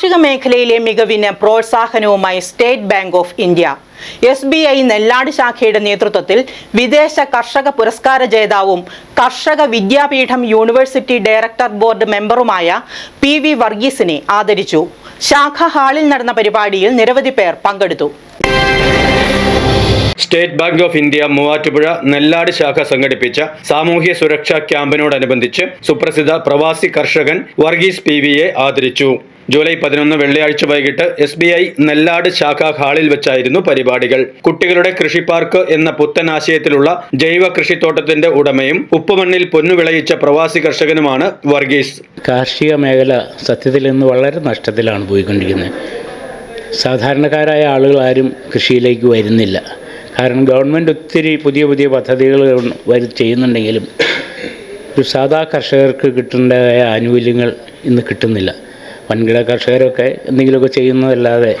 കാർഷിക മേഖലയിലെ മികവിന് പ്രോത്സാഹനവുമായി State Bank of India. S B I Nellad ശാഖയുടെ നേതൃത്വത്തിൽ വിദേശ കർഷക പുരസ്കാര ജേതാവും കർഷക വിദ്യാപീഠം യൂണിവേഴ്സിറ്റി ഡയറക്ടർ ബോർഡ് മെമ്പറുമായ പി വി വർഗീസിനെ ആദരിച്ചു. ശാഖ ഹാളിൽ നടന്ന പരിപാടിയിൽ നിരവധി പേർ പങ്കെടുത്തു. State Bank of India Muvattupuzha Nellad ശാഖ സംഘടിപ്പിച്ച സാമൂഹ്യ സുരക്ഷാ ക്യാമ്പിനോടനുബന്ധിച്ച് സുപ്രസിദ്ധ പ്രവാസി കർഷകൻ വർഗീസ് പി വിയെ ആദരിച്ചു. ജൂലൈ പതിനൊന്ന് വെള്ളിയാഴ്ച വൈകിട്ട് എസ് ബി ഐ നെല്ലാട് ശാഖ ഹാളിൽ വെച്ചായിരുന്നു പരിപാടികൾ. കുട്ടികളുടെ കൃഷി പാർക്ക് എന്ന പുത്തൻ ആശയത്തിലുള്ള ജൈവ കൃഷിത്തോട്ടത്തിന്റെ ഉടമയും ഉപ്പുമണ്ണിൽ പൊന്നുവിളയിച്ച പ്രവാസി കർഷകനുമാണ് വർഗീസ്. കാർഷിക മേഖല സത്യത്തിൽ ഇന്ന് വളരെ നഷ്ടത്തിലാണ് പോയിക്കൊണ്ടിരിക്കുന്നത്. സാധാരണക്കാരായ ആളുകൾ ആരും കൃഷിയിലേക്ക് വരുന്നില്ല. കാരണം ഗവൺമെന്റ് ഒത്തിരി പുതിയ പുതിയ പദ്ധതികൾ വരി ചെയ്യുന്നുണ്ടെങ്കിലും ഒരു സാധാ കർഷകർക്ക് കിട്ടേണ്ടതായ ആനുകൂല്യങ്ങൾ ഇന്ന് കിട്ടുന്നില്ല. വൻകിട കർഷകരൊക്കെ എന്തെങ്കിലുമൊക്കെ ചെയ്യുന്നതല്ലാതെ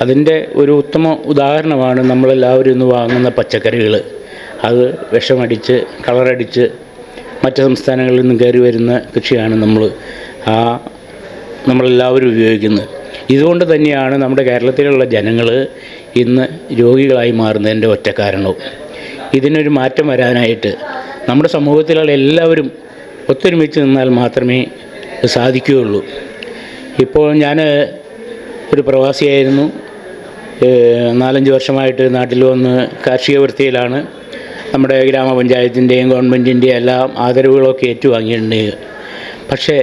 അതിന്റെ ഒരു ഉത്തമ ഉദാഹരണമാണ് നമ്മളെല്ലാവരും ഇന്ന് വാങ്ങുന്ന പച്ചക്കറികൾ. അത് വിഷമടിച്ച് കളറടിച്ച് മറ്റ് സംസ്ഥാനങ്ങളിൽ നിന്ന് കയറി വരുന്ന കൃഷിയാണ് നമ്മൾ ആ നമ്മളെല്ലാവരും ഉപയോഗിക്കുന്നത്. ഇതുകൊണ്ട് തന്നെയാണ് നമ്മുടെ കേരളത്തിലുള്ള ജനങ്ങൾ ഇന്ന് രോഗികളായി മാറുന്നതിന്റെ ഒറ്റ കാരണവും. ഇതിനൊരു മാറ്റം വരാനായിട്ട് നമ്മുടെ സമൂഹത്തിലുള്ള എല്ലാവരും ഒത്തൊരുമിച്ച് നിന്നാൽ മാത്രമേ സാധിക്കുകയുള്ളൂ. ഇപ്പോൾ ഞാൻ ഒരു പ്രവാസിയായിരുന്നു. നാലഞ്ച് വർഷമായിട്ട് നാട്ടിൽ വന്ന് കാർഷിക വൃത്തിയിലാണ്. നമ്മുടെ ഗ്രാമപഞ്ചായത്തിന്റെയും ഗവൺമെന്റിന്റെയും എല്ലാം ആദരവുകളൊക്കെ ഏറ്റുവാങ്ങിയിട്ടുണ്ട്. പക്ഷേ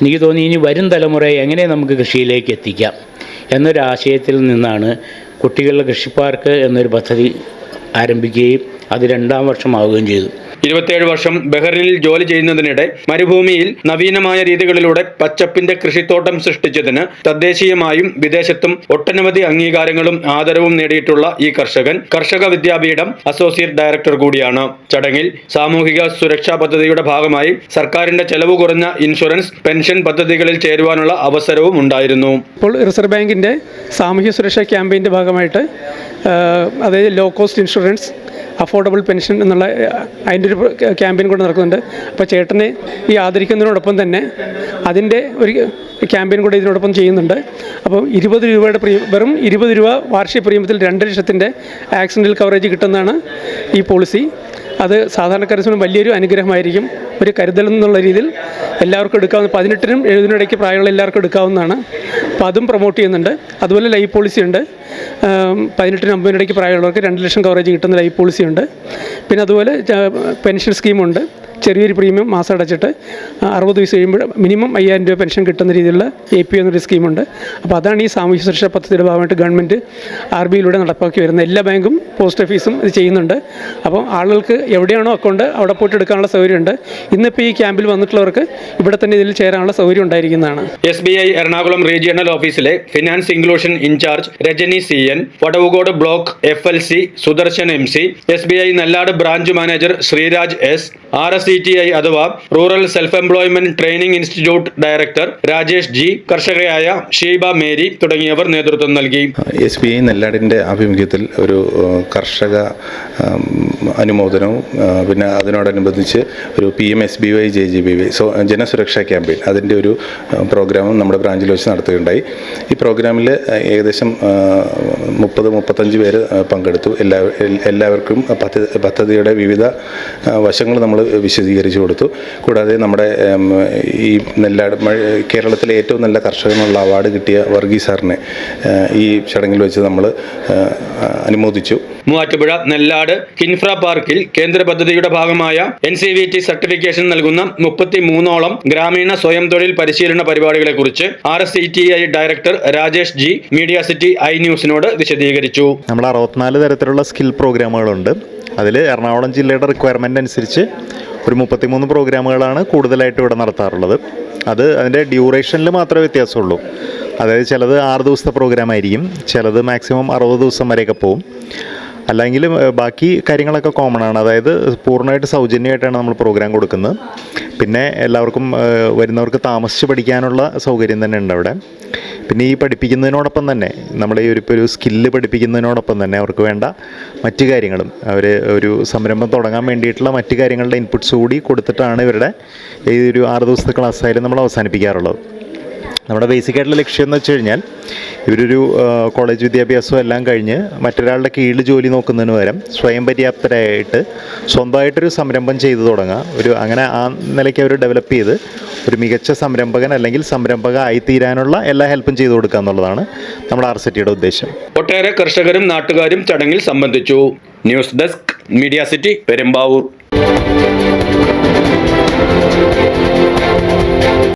എനിക്ക് തോന്നി ഇനി വരും തലമുറയെ എങ്ങനെ നമുക്ക് കൃഷിയിലേക്ക് എത്തിക്കാം എന്നൊരു ആശയത്തിൽ നിന്നാണ് കുട്ടികളുടെ കൃഷി പാർക്ക് എന്നൊരു പദ്ധതി ആരംഭിക്കുകയും അത് രണ്ടാം വർഷമാവുകയും ചെയ്തു. ഇരുപത്തിയേഴ് വർഷം ബഹ്റിനിൽ ജോലി ചെയ്യുന്നതിനിടെ മരുഭൂമിയിൽ നവീനമായ രീതികളിലൂടെ പച്ചപ്പിന്റെ കൃഷിത്തോട്ടം സൃഷ്ടിച്ചതിന് തദ്ദേശീയമായും വിദേശത്തും ഒട്ടനവധി അംഗീകാരങ്ങളും ആദരവും നേടിയിട്ടുള്ള ഈ കർഷകൻ കർഷക വിദ്യാപീഠം അസോസിയേറ്റ് ഡയറക്ടർ കൂടിയാണ്. ചടങ്ങിൽ സാമൂഹിക സുരക്ഷാ പദ്ധതിയുടെ ഭാഗമായി സർക്കാരിന്റെ ചെലവ് കുറഞ്ഞ ഇൻഷുറൻസ് പെൻഷൻ പദ്ധതികളിൽ ചേരുവാനുള്ള അവസരവും ഉണ്ടായിരുന്നു. ഇപ്പോൾ റിസർവ് ബാങ്കിന്റെ സാമൂഹ്യ സുരക്ഷാ ക്യാമ്പയിന്റെ ഭാഗമായിട്ട് അതായത് low cost insurance affordable pension എന്നുള്ള അതിന്റെ ഒരു ക്യാമ്പയിൻ കൂടെ നടക്കുന്നുണ്ട്. അപ്പോൾ ചേട്ടനെ ഈ ആദരിക്കുന്നതിനോടൊപ്പം തന്നെ അതിന്റെ ഒരു ക്യാമ്പയിൻ കൂടെ ഇതിനോടൊപ്പം ചെയ്യുന്നുണ്ട്. അപ്പം ഇരുപത് രൂപയുടെ പ്രീ വെറും ഇരുപത് രൂപ വാർഷിക പ്രീമിയത്തിൽ രണ്ട് ലക്ഷത്തിന്റെ ആക്സിഡന്റൽ കവറേജ് കിട്ടുന്നതാണ് ഈ പോളിസി അത് സാധാരണക്കാരെ സംബന്ധിച്ച് വലിയൊരു അനുഗ്രഹമായിരിക്കും. ഒരു കരുതൽ എന്നുള്ള രീതിയിൽ എല്ലാവർക്കും എടുക്കാവുന്ന പതിനെട്ടിനും എഴുതിനും ഇടയ്ക്ക് പ്രായമുള്ള എല്ലാവർക്കും എടുക്കാവുന്നതാണ്. അപ്പോൾ അതും പ്രൊമോട്ട് ചെയ്യുന്നുണ്ട്. അതുപോലെ ലൈഫ് പോളിസി ഉണ്ട്. പതിനെട്ടിനും അമ്പതിനും ഇടയ്ക്ക് പ്രായമുള്ളവർക്ക് രണ്ട് ലക്ഷം കവറേജ് കിട്ടുന്ന ലൈഫ് പോളിസി ഉണ്ട്. പിന്നെ അതുപോലെ പെൻഷൻ സ്കീമുണ്ട് ചെറിയൊരു പ്രീമിയം മാസം അടച്ചിട്ട് അറുപത് വയസ്സ് കഴിയുമ്പോൾ മിനിമം അയ്യായിരം രൂപ പെൻഷൻ കിട്ടുന്ന രീതിയിലുള്ള എ പി എന്നൊരു സ്കീമുണ്ട് അപ്പോൾ അതാണ് ഈ സാമൂഹ്യ സുരക്ഷാ പദ്ധതിയുടെ ഭാഗമായിട്ട് ഗവൺമെന്റ് ആർ ബി ഐയിലൂടെ നടപ്പാക്കി വരുന്നത് എല്ലാ ബാങ്കും പോസ്റ്റ് ഓഫീസും ഇത് ചെയ്യുന്നുണ്ട്. അപ്പോൾ ആളുകൾക്ക് എവിടെയാണോ അക്കൗണ്ട് അവിടെ പോയിട്ട് എടുക്കാനുള്ള സൗകര്യമുണ്ട്. ഇന്നിപ്പോൾ ഈ ക്യാമ്പിൽ വന്നിട്ടുള്ളവർക്ക് ഇവിടെ തന്നെ ഇതിൽ ചേരാനുള്ള സൗകര്യം ഉണ്ടായിരിക്കുന്നതാണ്. S B I Ernakulam regional ഓഫീസിലെ finance inclusion in charge Rajani C N Vadavucode block F L C Sudarshan M C S B I Nellad branch manager Sreeraj S R S E T I അഥവാ rural self employment training institute director Rajesh G കർഷകയായ Sheeba Mary തുടങ്ങിയവർ നേതൃത്വം നൽകി. S B I നെല്ലാടിന്റെ ആഭിമുഖ്യത്തിൽ ഒരു കർഷക അനുമോദനവും പിന്നെ അതിനോടനുബന്ധിച്ച് ഒരു P M S B Y J G B Y Jan Suraksha campaign അതിന്റെ ഒരു പ്രോഗ്രാമും നമ്മുടെ ബ്രാഞ്ചിൽ വെച്ച് നടത്തുകയുണ്ടായി. ഈ പ്രോഗ്രാമിൽ ഏകദേശം മുപ്പത് മുപ്പത്തഞ്ച് പേര് പങ്കെടുത്തു. എല്ലാ എല്ലാവർക്കും പദ്ധതി പദ്ധതിയുടെ വിവിധ വശങ്ങൾ നമ്മൾ വിശദീകരിച്ചു കൊടുത്തു. കൂടാതെ നമ്മുടെ ഈ നെല്ലാട് കേരളത്തിലെ ഏറ്റവും നല്ല കർഷകനുള്ള അവാർഡ് കിട്ടിയ വർഗീസ് സാറിനെ ഈ ചടങ്ങിൽ വെച്ച് നമ്മൾ അനുമോദിച്ചു. മൂവാറ്റുപുഴ നെല്ലാട് കിൻഫ്ര പാർക്കിൽ കേന്ദ്ര പദ്ധതിയുടെ ഭാഗമായ N C V T certification നൽകുന്ന മുപ്പത്തി മൂന്നോളം ഗ്രാമീണ സ്വയം തൊഴിൽ പരിശീലന പരിപാടികളെ കുറിച്ച് R S T I director Rajesh G media city I ന്യൂസിനോട് വിശദീകരിച്ചു. നമ്മൾ അറുപത്തിനാല് തരത്തിലുള്ള സ്കിൽ പ്രോഗ്രാമുകളുണ്ട്. അതിൽ എറണാകുളം ജില്ലയുടെ റിക്വയർമെന്റ് അനുസരിച്ച് ഒരു മുപ്പത്തിമൂന്ന് പ്രോഗ്രാമുകളാണ് കൂടുതലായിട്ട് ഇവിടെ നടത്താറുള്ളത്. അത് അതിന്റെ ഡ്യൂറേഷനിൽ മാത്രമേ വ്യത്യാസമുള്ളൂ. അതായത് ചിലത് ആറ് ദിവസത്തെ പ്രോഗ്രാം ആയിരിക്കും ചിലത് മാക്സിമം അറുപത് ദിവസം വരെയൊക്കെ പോകും അല്ലെങ്കിൽ ബാക്കി കാര്യങ്ങളൊക്കെ കോമൺ ആണ്. അതായത് പൂർണമായിട്ട് സൗജന്യമായിട്ടാണ് നമ്മൾ പ്രോഗ്രാം കൊടുക്കുന്നത്. പിന്നെ എല്ലാവർക്കും വരുന്നവർക്ക് താമസിച്ച് പഠിക്കാനുള്ള സൗകര്യം തന്നെ ഉണ്ട് അവിടെ. പിന്നെ ഈ പഠിപ്പിക്കുന്നതിനോടൊപ്പം തന്നെ നമ്മൾ ഈ ഒരു ഇപ്പോൾ ഒരു സ്കില്ല് പഠിപ്പിക്കുന്നതിനോടൊപ്പം തന്നെ അവർക്ക് വേണ്ട മറ്റു കാര്യങ്ങളും. അവർ ഒരു സംരംഭം തുടങ്ങാൻ വേണ്ടിയിട്ടുള്ള മറ്റു കാര്യങ്ങളുടെ ഇൻപുട്സ് കൂടി കൊടുത്തിട്ടാണ് ഇവരുടെ ഈ ഒരു ആറ് ദിവസത്തെ ക്ലാസ് ആയാലും നമ്മൾ അവസാനിപ്പിക്കാറുള്ളത്. നമ്മുടെ ബേസിക് ആയിട്ടുള്ള ലക്ഷ്യം എന്ന് വെച്ച് കഴിഞ്ഞാൽ ഇവരൊരു കോളേജ് വിദ്യാഭ്യാസം എല്ലാം കഴിഞ്ഞ് മറ്റൊരാളുടെ കീഴിൽ ജോലി നോക്കുന്നതിന് പകരം സ്വയം പര്യാപ്തരായിട്ട് സ്വന്തമായിട്ടൊരു സംരംഭം ചെയ്തു തുടങ്ങുക ഒരു അങ്ങനെ ആ നിലയ്ക്ക് അവർ ഡെവലപ്പ് ചെയ്ത് ഒരു മികച്ച സംരംഭകൻ അല്ലെങ്കിൽ സംരംഭക ആയിത്തീരാനുള്ള എല്ലാ ഹെൽപ്പും ചെയ്തു കൊടുക്കുക എന്നുള്ളതാണ് നമ്മുടെ ആർ സിറ്റിയുടെ ഉദ്ദേശം. ഒട്ടേറെ കർഷകരും നാട്ടുകാരും ചടങ്ങിൽ സംബന്ധിച്ചു. News desk media city Perumbavoor.